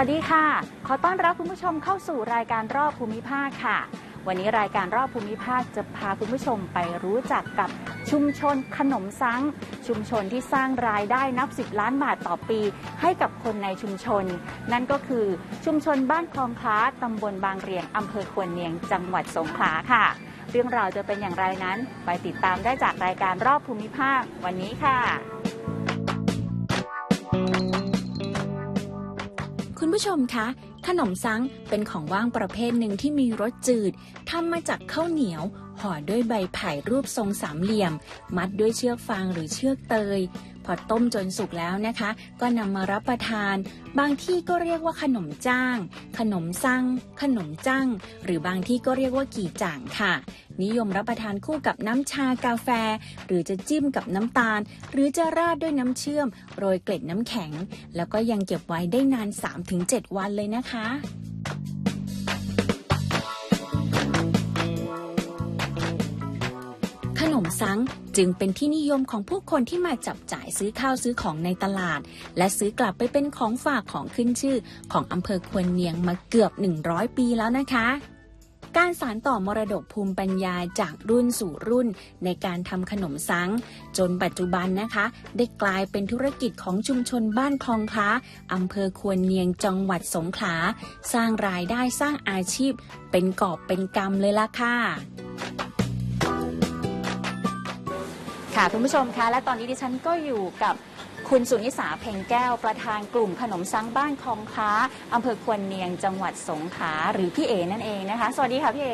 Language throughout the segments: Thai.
สวัสดีค่ะ ขอต้อนรับคุณผู้ชมเข้าสู่รายการรอบภูมิภาคค่ะ วันนี้รายการรอบภูมิภาคจะพาคุณผู้ชมไปรู้จักกับชุมชนขนมซังชุมชนที่สร้างรายได้นับ10ล้านบาทต่อปี ให้กับคนในชุมชน นั่นก็คือชุมชนบ้านคลองคล้าตำบลบางเรียงอำเภอควนเนียง จังหวัดสงขลาค่ะ เรื่องราวจะเป็นอย่างไรนั้น ไปติดตามได้จากรายการรอบภูมิภาควันนี้ค่ะ ผู้ชมคะ ขนมซังเป็นของว่างประเภทหนึ่งที่มีรสจืดทำมาจากข้าวเหนียวห่อด้วยใบไผ่รูปทรงสามเหลี่ยม มัดด้วยเชือกฟางหรือเชือกเตย พอต้มจนสุกแล้วนะคะ ก็นำมารับประทาน บางที่ก็เรียกว่าขนมจ้าง ขนมซังขนมจั่งหรือบางที่ก็เรียกว่ากี่จ่างค่ะ นิยมรับประทานคู่กับน้ำชากาแฟ หรือจะจิ้มกับน้ำตาล หรือจะราดด้วยน้ำเชื่อม โรยเกล็ดน้ำแข็ง แล้วก็ยังเก็บไว้ได้นาน 3-7 วันเลยนะคะ ซังจึงเป็นที่นิยมของผู้คนที่มาจับจ่ายซื้อข้าวซื้อของในตลาด และซื้อกลับไปเป็นของฝากของขึ้นชื่อ ของอำเภอควนเนียงมาเกือบ 100 ปีแล้วนะคะการสานต่อมรดกภูมิปัญญาจากรุ่นสู่รุ่นในการทำขนมซัง จนปัจจุบันนะคะ ได้กลายเป็นธุรกิจของชุมชนบ้านคลองคล้าอำเภอควนเนียงจังหวัดสงขลา สร้างรายได้สร้างอาชีพ เป็นกอบเป็นกำเลยล่ะค่ะ ค่ะคุณผู้ชมคะและตอนนี้ดิฉันก็อยู่กับคุณสุนิสาเพ่งแก้วประธานกลุ่มขนมซังบ้านคลองคล้าอำเภอควนเนียงจังหวัดสงขลาหรือพี่เอนั่นเองนะคะ สวัสดีค่ะพี่เอ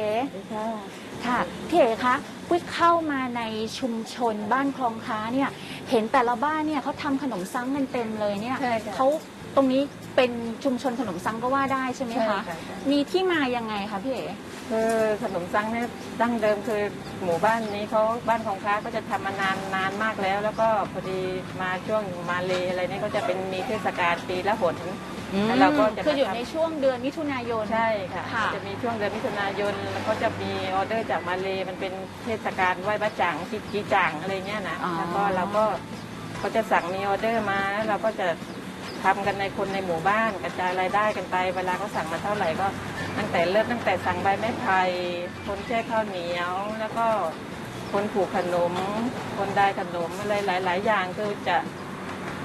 ค่ะพี่เอคะปุ้ยเข้ามาในชุมชนบ้านคลองคล้าเนี่ยเห็นแต่ละบ้านเนี่ยเขาทำขนมซังกันเต็มเลยเนี่ยใช่ค่ะ เขา ตรงนี้เป็นชุมชนขนมซังก็ว่าได้ใช่ไหมใช่คะค่ะ มีที่มายังไงคะพี่เอคือขนมซังเนี่ยดั้งเดิมคือหมู่บ้านนี้เขาบ้านของค้าก็จะทำมานานนานมากแล้ว แล้วก็พอดีมาช่วงมาเลอะไรเนี่ยก็จะเป็นมีเทศกาลปีละหน แล้วเราก็จะคืออยู่มาทำ ในช่วงเดือนมิถุนายน ใช่ค่ะค่ะ จะมีช่วงเดือนมิถุนายนแล้วก็จะมีออเดอร์จากมาเลมันเป็นเทศกาลไหว้พระจังกิจีจังอะไรเงี้ยนะแล้วก็เราก็เขาจะสั่งมีออเดอร์มาแล้วเราก็จะ ทำกันในคนในหมู่บ้านกระจายรายได้กันไป เวลาเขาสั่งมาเท่าไหร่ก็ตั้งแต่เริ่มตั้งแต่สั่งใบไม้ไผ่คนแช่ข้าวเหนียวแล้วก็คนผูกขนม คนได้ขนมอะไรหลาย ๆ อย่างคือจะ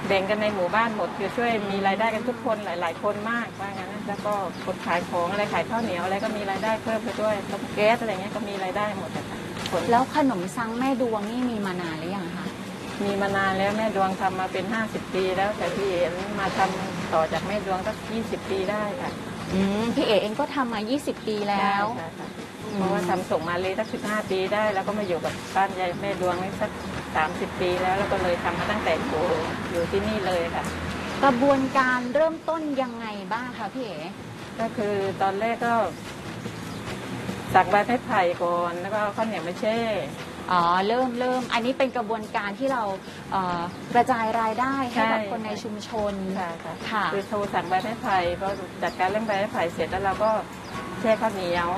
แบ่งกันในหมู่บ้านหมดคือช่วยมีรายได้กันทุกคนหลาย ๆ คนมากว่างั้นแล้วก็คนขายของอะไรขายข้าวเหนียวอะไรก็มีรายได้เพิ่มไปด้วยต้มแก๊สอะไรเงี้ยก็มีรายได้หมดอะค่ะคนแล้วขนมซังแม่ดวงนี่มีมานานหรือยังคะ มีมานานแล้วแม่ดวงทำมาเป็น 50 ปีแล้ว แต่พี่เอ็นมาทำต่อจากแม่ดวงสัก 20 ปีได้ค่ะอืมพี่เอเองก็ทำมา 20 ปีแล้ว ใช่ค่ะเพราะว่าทำส่งมาเลยสัก 15 ปีได้ แล้วก็มาอยู่กับบ้านยายแม่ดวงนี่สัก 30 ปีแล้วแล้วก็เลยทำมาตั้งแต่อยู่อยู่ที่นี่เลยค่ะ กระบวนการเริ่มต้นยังไงบ้างคะพี่เอก็คือตอนแรกก็สักใบไม้ไผ่ก่อนแล้วก็เอาข้าวเหนียวมาแช่ อ๋อเริ่มเริ่มอันนี้เป็นกระบวนการที่เราเอ่อกระจายรายได้ให้กับใช่ คนในชุมชน ค่ะค่ะค่ะ คือโทรสั่งใบไม้ไผ่พอจัดการเรื่องใบไม้ไผ่เสร็จแล้วเราก็แช่ข้าวเหนียว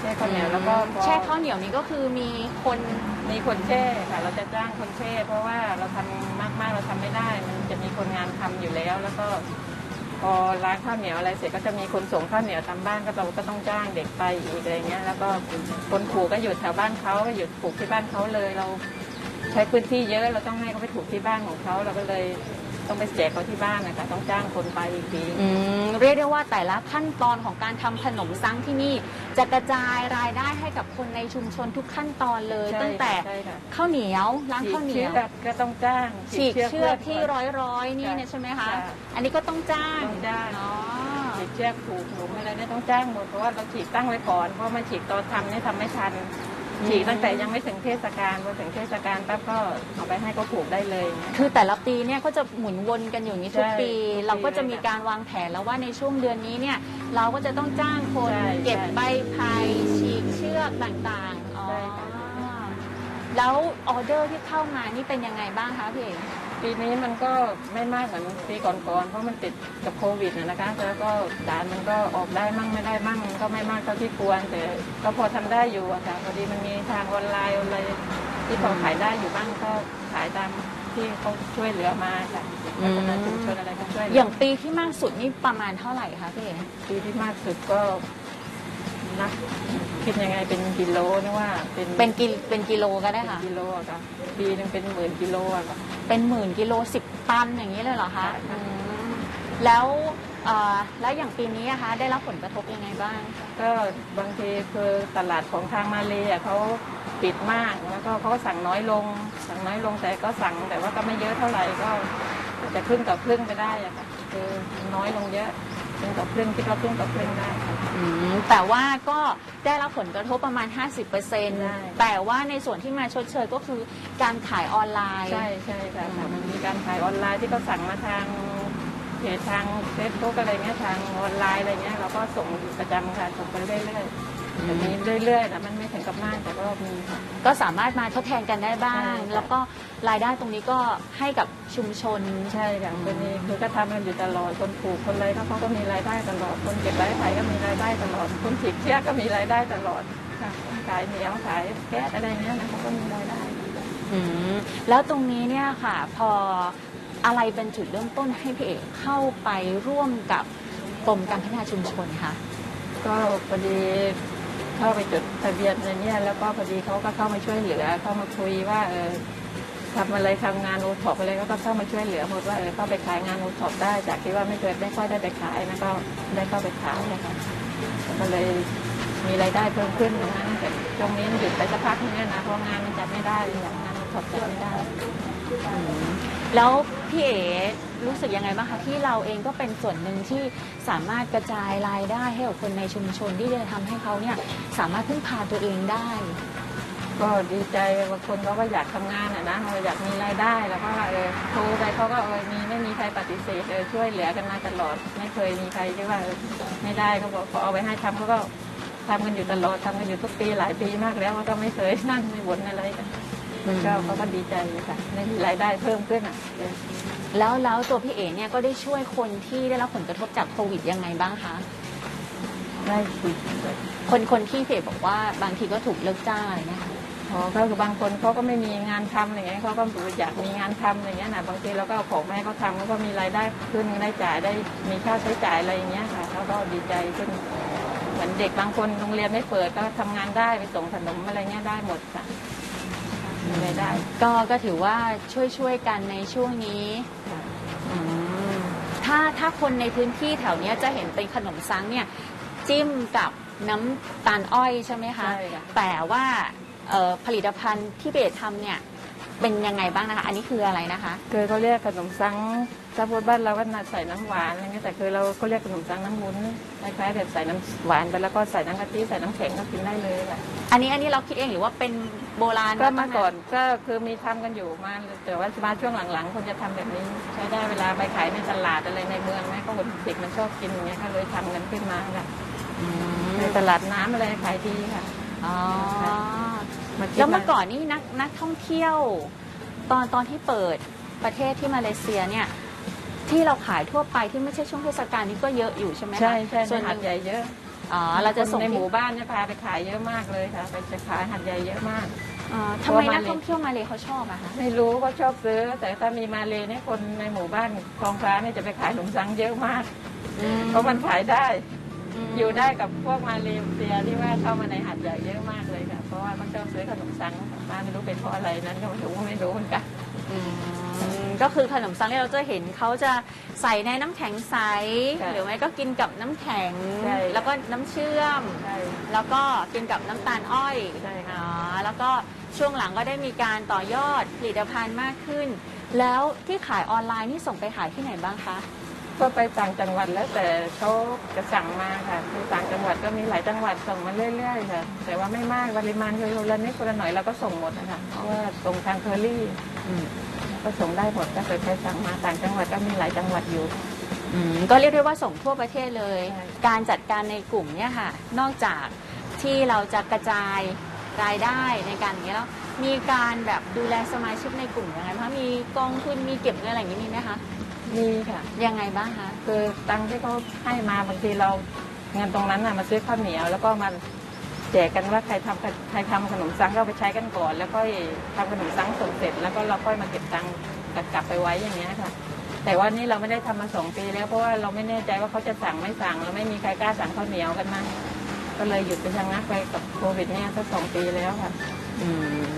แช่ข้าวเหนียวแล้วก็พอแช่ข้าวเหนียวนี้ก็คือมีคนมีคนแช่ค่ะ เราจะจ้างคนแช่ เพราะว่าเราทำมากๆเราทำไม่ได้ มันจะมีคนงานทำอยู่แล้ว แล้วก็ พอล้างข้าวเหนียวอะไรเสร็จก็จะมีคนส่งข้าวเหนียวตามบ้านก็เราก็ต้องจ้างเด็กไปอีกอะไรเงี้ยแล้วก็คนผูกก็อยู่แถวบ้านเขาก็อยู่ผูกที่บ้านเขาเลยเราใช้พื้นที่เยอะเราต้องให้เขาไปถูกที่บ้านของเขาเราก็เลย ต้องไปแจกเขาที่บ้านนะคะต้องจ้างคนไปอีกทีอืมเรียกได้ว่าแต่ละขั้นตอนของการทำขนมซังที่นี่ จะกระจายรายได้ให้กับคนในชุมชนทุกขั้นตอนเลยใช่ตั้งแต่ใช่ค่ะข้าวเหนียวล้างฉีข้าวกเหนีเชืยวอกก็ต้องจ้างฉีกเชือกที่พื่ร้อยร้อยๆนี่ค่ะเนี่ยใช่ไหมคะค่ะอันนี้ก็ต้องจ้างต้องจ้างอ๋อฉีกเชือกผูกหลุมอะไรเนี่ยต้องจ้างหมดเพราะว่าเราฉีกตั้งไว้ก่อนเพราะมันฉีกตอนทำเนี่ยทำไม่ทัน ฉีกตั้งแต่ยังไม่ถึงเทศกาลพอถึงเทศกาลปั๊บก็เอาไปให้เขาผูกได้เลย คือแต่ละปีเนี่ยก็จะหมุนวนกันอยู่อย่างนี้ทุกใช่ปีทุกปีเราก็จะมีเลยค่ะการวางแผนแล้วว่าในช่วงเดือนนี้เนี่ยเราก็จะต้องจ้างคนใช่เก็บใช่ใบไผ่ฉีกเชือกต่างๆอ๋อใช่ค่ะ แล้วออเดอร์ที่เข้ามานี่เป็นยังไงบ้างคะพี่เอก ปีนี้มันก็ไม่มากเหมือนปีก่อนๆ เพราะมันติดกับโควิดนะนะคะ แล้วก็จานมันก็ออกได้มั่งไม่ได้มั่งมันก็ไม่มากเท่าที่ควร แต่ก็พอทำได้อยู่อะค่ะ พอดีมันมีทางออนไลน์อะไรที่พอขายได้อยู่บ้างก็ขายตามที่เขาช่วยเหลือมาค่ะอืมพัฒนาชุมชนอะไรก็ช่วยเหลือย่างปีที่มากสุดนี่ประมาณเท่าไหร่คะพี่เอ๋ปีที่มากสุดก็ นับคิดยังไงเป็นกิโลนะว่า เป็นเป็นกิเป็นกิโลก็ได้ค่ะเป็นกิโลอะค่ะปีหนึงเป็นหมื่นกิโลอะค่ะ เป็นหมื่นกิโลสิบตันอย่างนี้เลยเหรอคะใช่ค่ะ อืมแล้วเอ่อแล้วอย่างปีนี้อะคะได้รับผลกระทบยังไงบ้าง ก็บางทีคือตลาดของทางมาเลยเขาปิดมากแล้วก็เขาก็สั่งน้อยลง สั่งน้อยลงแต่ก็สั่งแต่ว่าก็ไม่เยอะเท่าไหร่ก็จะครึ่งต่อครึ่งไปได้อะค่ะคือน้อยลงเยอะ ครึ่งต่อครึ่งคิดว่าครึ่งต่อครึ่งได้ค่ะ อืมแต่ว่าก็ได้รับผลกระทบประมาณใช่50%แต่ว่าในส่วนที่มาชดเชยก็คือการขายออนไลน์ ใช่ใช่ค่ะอืมมันมีการขายออนไลน์ที่เขาสั่งมาทางเพจทางเฟซบุ๊กอะไรเงี้ยทางออนไลน์อะไรเงี้ยเราก็ส่งประจำค่ะส่งไปเรื่อยๆแต่มีเรื่อยๆนะมันไม่ถึงกับมากแต่ก็มีค่ะ ก็สามารถมาทดแทนกันได้บ้าง ใช่ค่ะ แล้วก็ รายได้ตรงนี้ก็ให้กับชุมชน ใช่ค่ะคนนี้คือก็ทำกันอยู่ตลอดคนปลูกคนอะไรก็เขาก็มีรายได้ตลอด คนเก็บไม้ไผ่ก็มีรายได้ตลอด คนฉีกเชือกก็มีรายได้ตลอดค่ะขายเหนียวขายแก๊สอะไรเนี้ยนะเขาก็มีรายได้ อืมแล้วตรงนี้เนี่ยค่ะ พออะไรเป็นจุดเริ่มต้นให้พี่เอกเข้าไปร่วมกับกรมการพัฒนาชุมชนค่ะ ก็พอดีเข้าไปจดทะเบียนอะไรเนี่ยแล้วก็พอดีเขาก็เข้ามาช่วยเหลือเข้ามาคุยว่าเออ ทำอะไรทำงานโอท็อปอะไรก็เข้ามาช่วยเหลือหมดว่าเออเข้าไปขายงานโอท็อปได้ จากที่ว่าไม่เคยได้ค่อยได้ไปขายนะก็ได้เข้าไปขายนะคะก็เลยมีรายได้เพิ่มขึ้นตรงนั้นแต่ช่วงนี้หยุดไปสักพักนึงนะเพราะงานมันจัดไม่ได้อย่างงานโอท็อปจัดไม่ได้แล้วพี่เอ๋รู้สึกยังไงบ้างคะที่เราเองก็เป็นส่วนหนึ่งที่สามารถกระจายรายได้ให้กับคนในชุมชนที่จะทำให้เขาเนี่ยสามารถพึ่งพาตัวเองได้ ก็ดีใจบางคนเขาก็อยากทำงานอะนะเราอยากมีรายได้แล้วก็เออโทรไปเขาก็เออมีไม่มีใครปฏิเสธเออช่วยเหลือกันมาตลอด ไม่เคยมีใครที่ว่าเออไม่ได้เขาบอกเขาเอาไปให้ทำเขาก็ทำกันอยู่ตลอดทำกันอยู่ทุกปีหลายปีมากแล้วเขาก็ไม่เคยนั่นไม่บ่นอะไรกันก็เขาก็ดีใจค่ะได้มีรายได้เพิ่มขึ้นอะเออแล้วแล้วตัวพี่เอ๋เนี่ยก็ได้ช่วยคนที่ได้รับผลกระทบจากโควิดยังไงบ้างคะได้คุยคนคนที่พี่เอ๋บอกว่าบางทีก็ถูกเลิกจ้างอะไรเนี่ยค่ะ อ๋อก็คือบางคนเขาก็ไม่มีงานทำอะไรเงี้ยเขาก็อยากมีงานทำอะไรเงี้ยนะบางทีเราก็เอาของมาให้เขาทำเขาก็มีรายได้ขึ้นได้จ่ายได้มีค่าใช้จ่ายอะไรอย่างเงี้ยค่ะเขาก็ดีใจขึ้นเหมือนเด็กบางคนโรงเรียนไม่เปิดก็ทำงานได้ไปส่งขนมอะไรเงี้ยได้หมดค่ะมีรายได้ก็ก็ถือว่าช่วยช่วยกันในช่วงนี้ ค่ะอืมถ้าถ้าคนในพื้นที่แถวเนี้ยจะเห็นเป็นขนมซังเนี่ยจิ้มกับน้ำตาลอ้อยใช่ไหมคะ ใช่ค่ะ แต่ว่า เอ่อผลิตภัณฑ์ที่เบสทำเนี่ยเป็นยังไงบ้างนะคะ อันนี้คืออะไรนะคะ คือเขาเรียกขนมซังถ้าพูดบ้านเราก็น่าใส่น้ำหวานอะไรเงี้ยแต่คือเราเขาเรียกขนมซังน้ำวุ้นคล้ายๆแบบใส่น้ำหวานไปแล้วก็ใส่น้ำกะทิใส่น้ำแข็งก็กินได้เลยค่ะอันนี้อันนี้เราคิดเองหรือว่าเป็นโบราณก็ตั้เมื่องก่อนก็คือมีทำกันอยู่มาแต่ว่ามาช่วงหลังๆคนจะทำแบบนี้ ใช้ได้เวลาไปขายในตลาดอะไรในเมืองนะก็คนเด็กมันชอบกินอย่างเงี้ยก็เลยทำกันขึ้นมาค่ะอืมในตลาดน้ำอะไรขายดีค่ะ อ๋อ มาคิดแล้วเมื่อก่อนนี่นักนักท่องเที่ยว ตอนตอนที่เปิดประเทศที่มาเลเซียเนี่ยที่เราขายทั่วไปที่ไม่ใช่ช่วงเทศกาลนี้ก็เยอะอยู่ใช่ไหมคะใช่ใช่ส่วนในหหันึ่ดงใหญ่เยอะอ๋อเราจะส่งคนในหที่มู่บ้านเนี่ยพาไปขายเยอะมากเลยค่ะ ไปจะขายหัดใหญ่เยอะมากอ๋อทำไมเพราะว่านักมาเลท่องเที่ยวมาเลยเขาชอบอะคะไม่รู้ก็ชอบซื้อ แต่ถ้ามีมาเลยเนี่ยคนในหมู่บ้านคลองพระเนี่ยจะไปขายขนมซังเยอะมากเพราะมันขายได้ม อยู่ได้กับพวกมาเลเซียที่ว่าเข้ามาในหัดใหญ่เยอะมากเลยค่ะเพราะว่าเขาชอบซื้อขนมซังมาไม่รู้เป็นเพราะอะไรนั้นก็ไม่รู้ไม่รู้เหมือนกันอืมก็คือขนมซังที่เราจะเห็นเขาจะใส่ในน้ำแข็งใสใช่หรือไม่ก็กินกับน้ำแข็งใช่แล้วก็น้ำเชื่อมใช่แล้วก็กินกับน้ำตาลอ้อยใช่ค่ะอ๋อแล้วก็ช่วงหลังก็ได้มีการต่อยอดผลิตภัณฑ์มากขึ้น แล้วที่ขายออนไลน์นี่ส่งไปขายที่ไหนบ้างคะ ก็ไปต่างจังหวัดแล้วแต่เขาจะสั่งมาค่ะคือต่างจังหวัดก็มีหลายจังหวัดส่งมาเรื่อยๆค่ะ แต่ว่าไม่มากปริมาณคือคนละนิดคนละหน่อยเราก็ส่งหมดนะคะเพราะว่าส่งทางเคอรี่ก็ส่งได้หมดถ้าเกิดใครสั่งมาต่างจังหวัดก็มีหลายจังหวัดอยู่ อืมก็เรียกได้ว่าส่งทั่วประเทศเลย ใช่ การจัดการในกลุ่มเนี่ยค่ะ นอกจากที่เราจะกระจายรายได้ในการอย่างนี้ยแล้วมีการแบบดูแลสมาชิกในกลุ่มยังไงบ้างมีกองทุนมีเก็บเงินอะไรอย่างนี้มีไหมคะ มีค่ะยังไงบ้างคะ คือตังค์ที่เขาให้มาบางทีเราเงินตรงนั้นน่ะมาซื้อข้าวเหนียว แล้วก็มาแจกกันว่าใครทำใครทำขนมซังก็เอาไปใช้กันก่อน แล้วก็ทำขนมซังส่งเสร็จ แล้วก็เราค่อยมาเก็บตังค์กลับไปไว้อย่างเงี้ยค่ะ แต่ว่านี่เราไม่ได้ทำมาสองปีแล้วเพราะว่าเราไม่แน่ใจว่าเขาจะสั่งไม่สั่งเราไม่มีใครกล้าสั่งข้าวเหนียวกันมาก็เลยหยุดไปชะงักไปกับโควิดเนี่ยสักสองปีแล้วค่ะ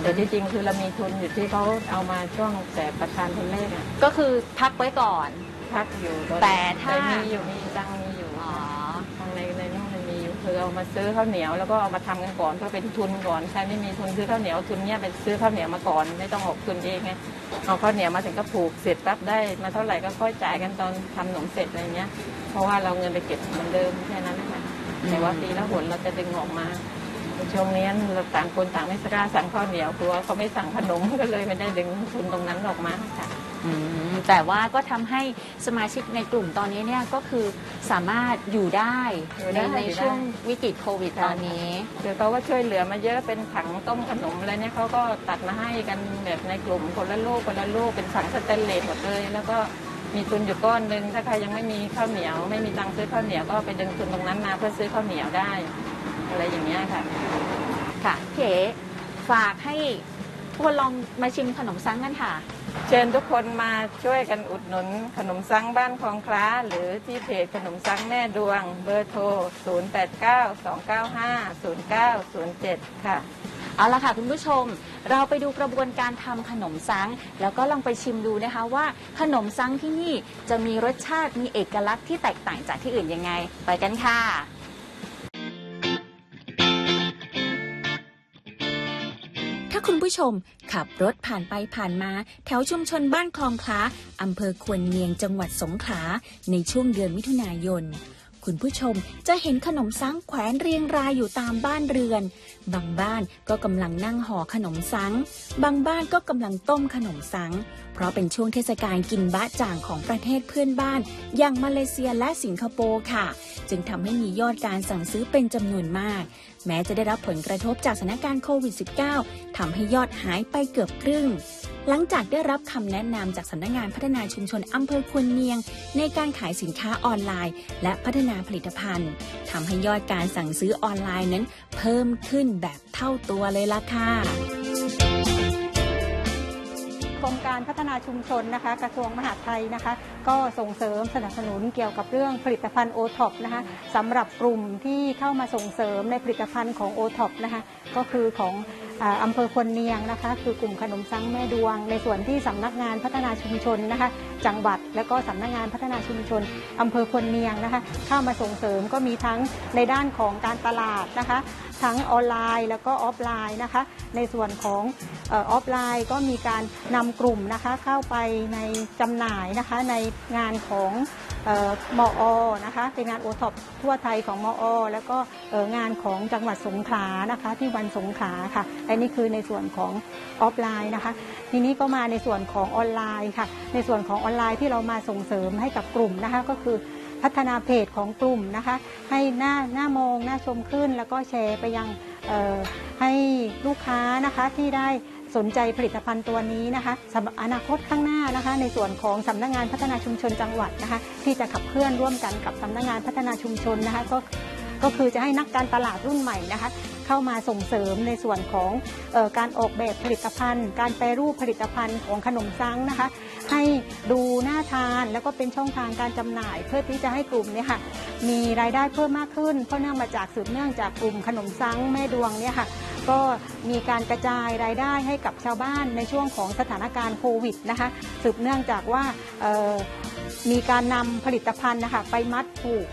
แต่ที่จริงคือเรามีทุนอยู่ที่เขาเอามาช่วงแต่ประธานทุนแรกอะก็คือพักไว้ก่อน พักอยู่อนแต่ถ้า มีอยู่มีตังค์มีอยู่อ๋อทางในในนู่นมันมีอยู่คือเอามาซื้อข้าวเหนียวแล้วก็เอามาทำกันก่อนเพื่อเป็นทุนก่อนใครไม่มีทุนซื้อข้าวเหนียวทุนเนี้ยไปซื้อข้าวเหนียวมาก่อนไม่ต้องออกทุนเองไงเอาข้าวเหนียวมาถึงก็ผูกเสร็จปั๊บได้มาเท่าไหร่ก็ค่อยจ่ายกันตอนทำขนมเสร็จอะไรเงี้ย เพราะว่าเราเงินไปเก็บเหมือนเดิมแค่นั้นนะคะแต่ว่าปีละหนเราจะดึงออกมา ช่วงนี้เราต่างคนต่างไม่กล้าสั่งข้าวเหนียวกลัวเขาไม่สั่งขนมก็เลยไม่ได้ดึงทุนตรงนั้นออกมาค่ะอืมแต่ว่าก็ทำให้สมาชิกในกลุ่มตอนนี้เนี่ยก็คือสามารถอยู่ได้อยู่ในได้ในอยู่ได้ช่วงวิกฤตโควิดตอนนี้เดี๋ยวเขาก็ช่วยเหลือมาเยอะเป็นถังต้มขนมอะไรเนี่ยเขาก็ตัดมาให้กันแบบในกลุ่มคนละลูกคนละลูกเป็นถังสแตนเลสหมดเลย แล้วก็มีทุนอยู่ก้อนหนึ่งถ้าใครยังไม่มีข้าวเหนียว ไม่มีตังค์ซื้อข้าวเหนียวก็ไปดึงทุนตรงนั้นมาเพื่อซื้อข้าวเหนียวได้ อะไรอย่างเงี้ยค่ะ ค่ะพี่เอ๋ฝากให้ทุกคนลองมาชิมขนมซังกันค่ะ เชิญทุกคนมาช่วยกันอุดหนุนขนมซังบ้านคลองคล้า หรือที่เพจขนมซังแม่ดวง เบอร์โทร 0892950907 ค่ะ เอาละค่ะคุณผู้ชม เราไปดูกระบวนการทำขนมซังแล้วก็ลองไปชิมดูนะคะว่า ขนมซังที่นี่จะมีรสชาติมีเอกลักษณ์ที่แตกต่างจากที่อื่นยังไง ไปกันค่ะ ผู้ชม ขับรถผ่านไปผ่านมา แถวชุมชนบ้านคลองคล้าอำเภอควนเนียงจังหวัดสงขลาในช่วงเดือนมิถุนายน คุณผู้ชมจะเห็นขนมซังแขวนเรียงรายอยู่ตามบ้านเรือน บางบ้านก็กำลังนั่งห่อขนมซัง บางบ้านก็กำลังต้มขนมซัง เพราะเป็นช่วงเทศกาลกินบะจ่างของประเทศเพื่อนบ้าน อย่างมาเลเซียและสิงคโปร์ค่ะ จึงทำให้มียอดการสั่งซื้อเป็นจำนวนมาก แม้จะได้รับผลกระทบจากสถานการณ์โควิด -19 ทำให้ยอดหายไปเกือบครึ่ง หลังจากได้รับคำแนะนำจากสำนักงานพัฒนาชุมชนอำเภอควนเนียง ในการขายสินค้าออนไลน์ และพัฒนาผลิตภัณฑ์ทำให้ยอดการสั่งซื้อออนไลน์นั้น เพิ่มขึ้นแบบเท่าตัวเลยล่ะค่ะ กรมการพัฒนาชุมชนนะคะ กระทรวงมหาดไทยนะคะ ก็ส่งเสริมสนับสนุนเกี่ยวกับเรื่องผลิตภัณฑ์โอท็อปนะคะสำหรับกลุ่มที่เข้ามาส่งเสริมในผลิตภัณฑ์ของโอท็อปนะคะก็คือของอาอำเภอควนเนียงนะคะ คือกลุ่มขนมซังแม่ดวง ในส่วนที่สำนักงานพัฒนาชุมชนนะคะ จังหวัดและก็สำนักงานพัฒนาชุมชนอำเภอควนเนียงนะคะ เข้ามาส่งเสริมก็มีทั้งในด้านของการตลาดนะคะ ทั้งออนไลน์แล้วก็ออฟไลน์นะคะ ในส่วนของออฟไลน์ก็มีการนำกลุ่มนะคะเข้าไปในจำหน่ายนะคะในงานของออมอนะคะเป็นงานโอท็อปทั่วไทยของมอแล้วก็งานของจังหวัดสงขลานะคะ ที่วันสงขลาค่ะอันนี้คือในส่วนของออฟไลน์นะคะ ทีนี้ก็มาในส่วนของออนไลน์ค่ะ ในส่วนของออนไลน์ที่เรามาส่งเสริมให้กับกลุ่มนะคะก็คือ พัฒนาเพจของกลุ่มนะคะ ให้หน้าหน้ามองหน้าชมขึ้น แล้วก็แชร์ไปยังให้ลูกค้านะคะที่ได้สนใจผลิตภัณฑ์ตัวนี้นะคะสำหรับอนาคตข้างหน้านะคะ ในส่วนของสำนักงานพัฒนาชุมชนจังหวัดนะคะ ที่จะขับเคลื่อนร่วมกันกับสำนักงานพัฒนาชุมชนนะคะก็ก็คือจะให้นักการตลาดรุ่นใหม่นะคะ เข้ามาส่งเสริมในส่วนของออการออกแบบผลิตภัณฑ์ การแปรรูปผลิตภัณฑ์ของขนมซังนะคะ ให้ดูน่าทานแล้วก็เป็นช่องทางการจำหน่าย เพื่อที่จะให้กลุ่มเนี่ยค่ะมีรายได้เพิ่มมากขึ้น เพราะเนื่องมาจากสืบเนื่องจากกลุ่มขนมซังแม่ดวงเนี่ยค่ะก็มีการกระจายรายได้ให้กับชาวบ้านในช่วงของสถานการณ์โควิดนะคะสืบเนื่องจากว่ามีการนำผลิตภัณฑ์นะคะไปมัดผูก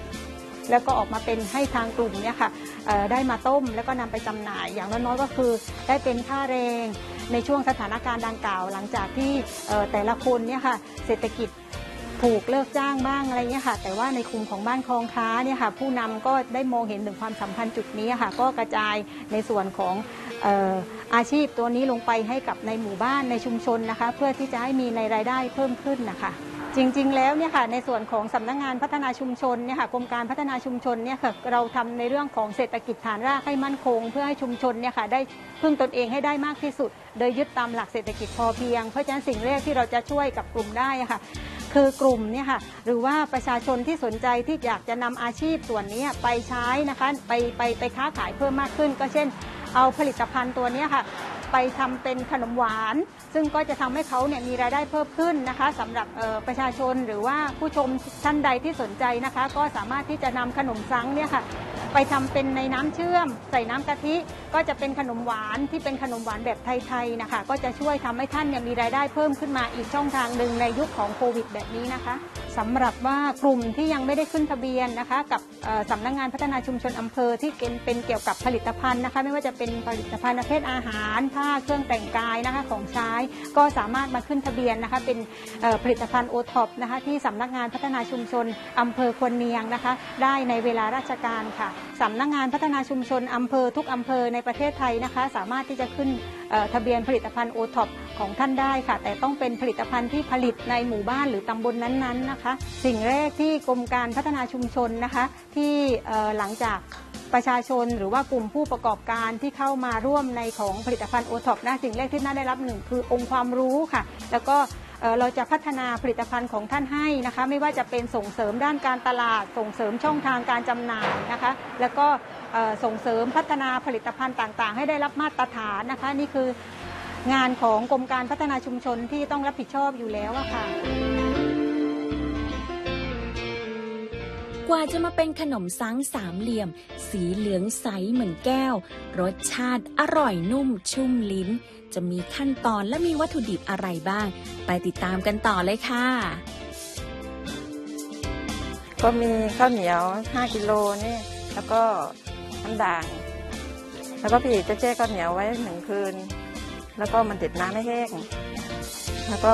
แล้วก็ออกมาเป็นให้ทางกลุ่มเนี่ยค่ะได้มาต้มแล้วก็นำไปจำหน่ายอย่างน้อยๆก็คือ ได้เป็นค่าแรง ในช่วงสถานการณ์ดังกล่าว หลังจากที่แต่ละคนเนี่ยค่ะเศรษฐกิจถูกเลิกจ้างบ้างอะไรเงี้ยค่ะ แต่ว่าในกลุ่มของบ้านคลองค้าเนี่ยค่ะผู้นำก็ได้มองเห็นถึงความสัมพันธ์จุดนี้ค่ะ ก็กระจายในส่วนของอาชีพตัวนี้ลงไปให้กับในหมู่บ้านในชุมชนนะคะ เพื่อที่จะให้มีในรายได้เพิ่มขึ้นนะคะ จริงๆ แล้วเนี่ยค่ะในส่วนของสำนักงานพัฒนาชุมชนเนี่ยค่ะกรมการพัฒนาชุมชนเนี่ยค่ะเราทำในเรื่องของเศรษฐกิจฐานรากให้มั่นคง เพื่อให้ชุมชนเนี่ยค่ะได้พึ่งตนเองให้ได้มากที่สุด โดยยึดตามหลักเศรษฐกิจพอเพียง เพราะฉะนั้นสิ่งแรกที่เราจะช่วยกับกลุ่มได้ค่ะคือกลุ่มเนี่ยค่ะหรือว่าประชาชนที่สนใจที่อยากจะนำอาชีพส่วนนี้ไปใช้นะคะไปไปไปค้าขายเพิ่มมากขึ้น ก็เช่น เอาผลิตภัณฑ์ตัวนี้ค่ะ ไปทำเป็นขนมหวาน ซึ่งก็จะทำให้เขาเนี่ยมีรายได้เพิ่มขึ้นนะคะสำหรับประชาชนหรือว่าผู้ชมท่านใดที่สนใจนะคะ ก็สามารถที่จะนำขนมซังเนี่ยค่ะไปทำเป็นในน้ำเชื่อม ใส่น้ำกะทิก็จะเป็นขนมหวานที่เป็นขนมหวานแบบไทยๆนะคะ ก็จะช่วยทำให้ท่านเนี่ยมีรายได้เพิ่มขึ้นมาอีกช่องทางหนึ่งในยุคของโควิดแบบนี้นะคะ สำหรับว่ากลุ่มที่ยังไม่ได้ขึ้นทะเบียนนะคะ กับสำนักงานพัฒนาชุมชนอำเภอที่เป็นเป็นเกี่ยวกับผลิตภัณฑ์นะคะ ไม่ว่าจะเป็นผลิตภัณฑ์ประเภทอาหารผ้าเครื่องแต่งกายนะคะของใช้ก็สามารถมาขึ้นทะเบียนนะคะ เป็นผลิตภัณฑ์โอท็อปนะคะที่สำนักงานพัฒนาชุมชนอำเภอควรเนียงนะคะ ได้ในเวลาราชการค่ะสำนักงานพัฒนาชุมชนอำเภอทุกอำเภอในประเทศไทยนะคะ สามารถที่จะขึ้นทะเบียนผลิตภัณฑ์โอท็อป ของท่านได้ค่ะ แต่ต้องเป็นผลิตภัณฑ์ที่ผลิตในหมู่บ้านหรือตำบลนั้นๆนะคะ สิ่งแรกที่กรมการพัฒนาชุมชนนะคะ ที่หลังจากประชาชนหรือว่ากลุ่มผู้ประกอบการที่เข้ามาร่วมในของผลิตภัณฑ์โอท็อปนะสิ่งแรกที่น่าได้รับหนึ่งคือองค์ความรู้ค่ะ แล้วก็เราจะพัฒนาผลิตภัณฑ์ของท่านให้นะคะ ไม่ว่าจะเป็นส่งเสริมด้านการตลาด ส่งเสริมช่องทางการจำหน่ายนะคะ แล้วก็ส่งเสริมพัฒนาผลิตภัณฑ์ต่างๆ ให้ได้รับมาตรฐานนะคะ นี่คือ งานของกรมการพัฒนาชุมชนที่ต้องรับผิดชอบอยู่แล้วอะค่ะ กว่าจะมาเป็นขนมซังสามเหลี่ยม สีเหลืองใสเหมือนแก้ว รสชาติอร่อยนุ่มชุ่มลิ้น จะมีขั้นตอนและมีวัตถุดิบอะไรบ้าง ไปติดตามกันต่อเลยค่ะ ก็มีข้าวเหนียว 5 กิโลนี่ แล้วก็น้ำด่าง แล้วก็พี่จะแช่ข้าวเหนียวไว้หนึ่งคืน แล้วก็มันติดน้ำให้แห้ง แล้วก็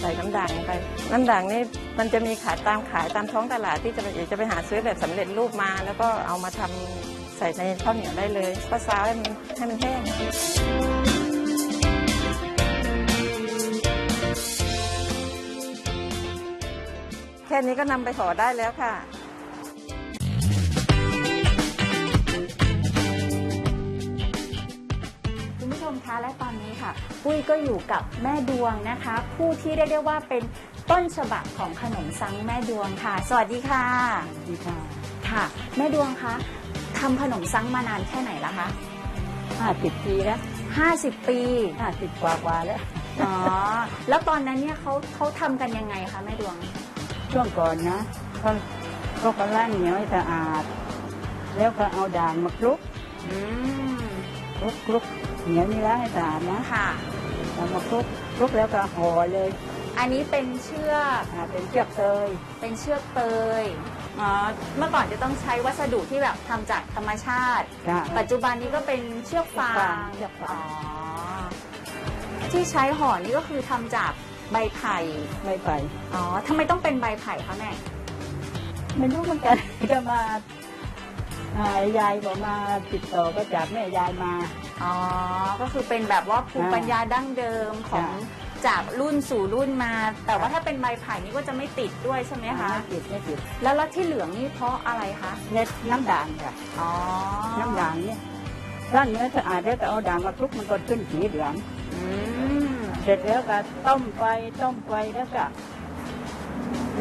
ใส่น้ำด่างลงไป น้ำด่างนี่มันจะมีขายตามขายตามท้องตลาดที่จะไปจะไปหาซื้อแบบสำเร็จรูปมา แล้วก็เอามาทำใส่ในข้าวเหนียวได้เลยก็ซาวให้มันให้มันแห้งแค่นี้ก็นำไปห่อได้แล้วค่ะ และตอนนี้ค่ะ ปุ้ยก็อยู่กับแม่ดวงนะคะ ผู้ที่เรียกได้ว่าเป็นต้นฉบับของขนมซังแม่ดวงค่ะ สวัสดีค่ะดีค่ะ ค่ะ แม่ดวงคะทำขนมซังมานานแค่ไหนละคะห้าสิบปีแล้ว 50 ปีห้าสิบกว่ากว่าแล้ว อ๋อ แล้วตอนนั้นเนี่ยเขาเขาทำกันยังไงคะแม่ดวง ช่วงก่อนนะเขาเขาก็ล้างเหนียวให้สะอาด แล้วก็เอาด่างมาคลุกอืมคลุกคลุก เหนียวนี่ล้างให้สะอาดนะค่ะเอามาคลุกคลุกแล้วก็ห่อเลยอันนี้เป็นเชือกอ่าเป็นเชือกเตยเป็นเชือกเตยอ๋อเมื่อก่อนจะต้องใช้วัสดุที่แบบทำจากธรรมชาติ จ้ะ ปัจจุบันนี้ก็เป็นเชือกฟางเชือกฟาง อ๋อที่ใช้ห่อนี่ก็คือทำจากใบไผ่ไม่ไป อ๋อทำไมต้องเป็นใบไผ่คะแม่ ไม่รู้เหมือนกัน จะมา อ่ายายบอกมาติดต่อก็จากแม่ยายมา อ๋อ ก็คือเป็นแบบว่าภูมิอ่าปัญญาดั้งเดิมของจ้จากรุ่นสู่รุ่นมา แต่ว่าถ้าเป็นใบไผ่นี่ก็จะไม่ติดด้วยใช่ไหมคะไม่ติดไม่ติด แล้วแล้วที่เหลืองนี่เพราะอะไรคะเน็ตน้ำด่างค่ะ อ๋อ น้ำด่างเนี่ยร่างเนื้อสะอาดแล้วก็เอาด่างมาคลุกมันก็ขึ้นสีเหลืองอืมเสร็จแล้วก็ต้มไปต้มไปแล้วก็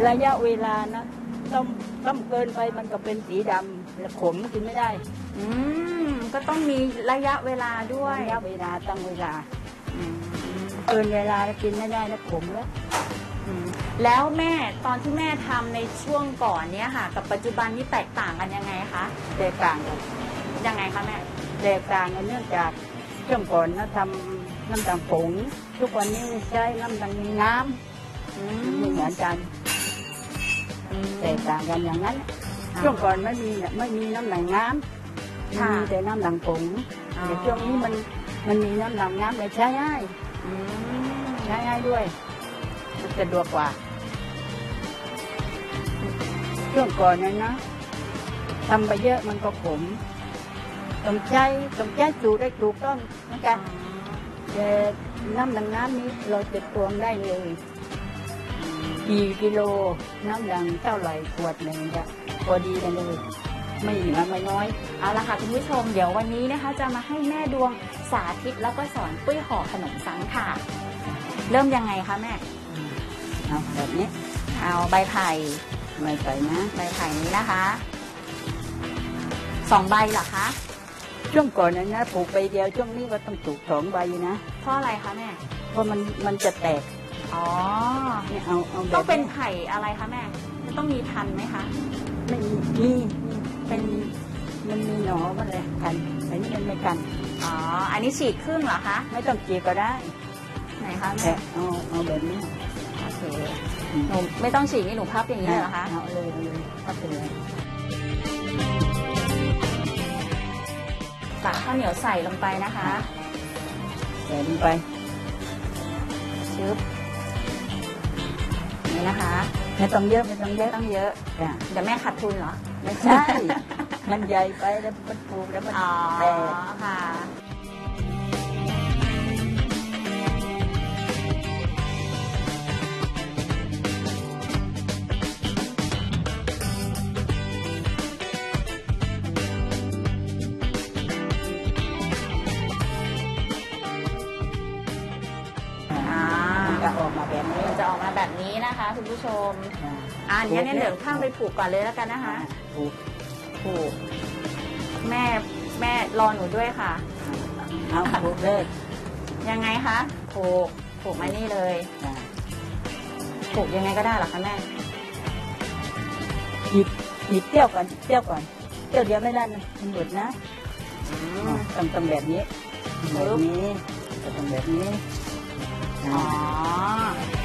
ระยะเวลานะต้มต้มเกินไปมันก็เป็นสีดำแล้ว ขมกินไม่ได้อืมก็ต้องมีระยะเวลาด้วยระยะเวลาตั้งเวลาอืมเกินเวลาแล้วกินไม่ได้แล้วขมแล้วอืมแล้วแม่ตอนที่แม่ทำในช่วงก่อนเนี้ยค่ะ กับปัจจุบันนี่แตกต่างกันยังไงคะแตกต่างกันยังไงคะแม่ แตกต่างกันเนื่องจากช่วงก่อนนะทำน้ำตาลผงทุกวันนี้ใช้น้ำตาลน้อืำไม่เหมือนกันอืมแตกต่างกันอย่างนั้น ช่วงก่อนไม่มีเนี่ยไม่มีน้ำหนังน้ำค่ะมีแต่น้ำหนังผงอ๋อ แต่ช่วงนี้มันมันมีน้ำหนังน้ำเลยใช้ง่ายอืมใช้ง่ายด้วยมันสะดวกกว่า ช่วงก่อนนั้นนะทำไปเยอะมันก็ขมต้องใช้ต้องใช้สูตรได้ถูกต้องเหมือนกันแต่น้ำหนังน้ำนี้เราจะตวงได้เลยกี่กิโลน้ำดังเท่าไหร่ขวดหนึ่งจะ พอดีกันเลยไม่เหนือไม่น้อย เอาละค่ะคุณผู้ชม เดี๋ยววันนี้นะคะ จะมาให้แม่ดวงสาธิตแล้วก็สอนปุ้ยห่อขนมซังค่ะ เริ่มยังไงคะแม่ เอาแบบนี้ เอาใบไผ่ไม่ใส่นะ ใบไผ่นี้นะคะ สองใบเหรอคะ ช่วงก่อนนะนะปลูกใบเดียวช่วงนี้ก็ต้องปลูกสองใบนะ เพราะอะไรคะแม่ เพราะมันมันจะแตก อ๋อ เนี่ยเอาเอาแบบต้องเป็นไผ่อะไรคะแม่มันต้องมีพันธุ์ไหมคะ ไม่มีมีมีเป็นมันมีหนอมันเลยกันอันนี้มันไม่กัน อ๋อ อันนี้ฉีกครึ่งเหรอคะ ไม่ต้องจีก็ได้ไหนคะแต่แม่เอาเอาแบบนี้โอเคหนูไม่ต้องฉีกนี่หนูพับอย่างนี้เลยเหรอคะ เอาเลยเอาเลยเอาไปเลยตักข้าวเหนียวใส่ลงไปนะคะใส่ลงไปชึบนี่นะคะ ไม่ต้องเยอะไม่ต้องเยไม่อะต้องเยอะจ้ะเดี๋ยวแม่ขาดทุนเหรอ ไม่ใช่ มันใหญ่ไปแล้วมันปลูกแล้วมันอ๋อแตก ค่ะ อ่าอ่านี้เนี่ยเดี๋ยวข้ามไปผูกก่อนเลยแล้วกันนะคะปลูกผูก แม่แม่รอหนูด้วยค่ะ เอาปลูกเลยยังไงคะผูกผูกมานี่เลยจ้ะผูกยังไงก็ได้เหรอคะแม่หยิบหยิบเตี้ยวก่อนหยิบเตี้ยวก่อนเตี้ยวเดียวไม่ได้นะมันหลุดนะอ่าต้องต้องแบบนี้แบบนี้ก็ต้องแบบนี้อ๋อ่าอ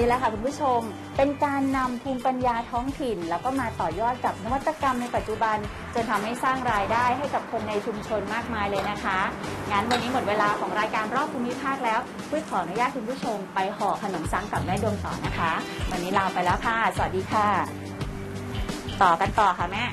นี่แหละค่ะคุณผู้ชม เป็นการนำภูมิปัญญาท้องถิ่น แล้วก็มาต่อยอดกับนวัตกรรมในปัจจุบัน จนทำให้สร้างรายได้ให้กับคนในชุมชนมากมายเลยนะคะ งั้นวันนี้หมดเวลาของรายการรอบภูมิภาคแล้วปุ้ยขออนุญาตคุณผู้ชมไปห่อขนมซังกับแม่ดวงต่อนะคะ วันนี้ลาไปแล้วค่ะ สวัสดีค่ะ ต่อกันต่อค่ะแม่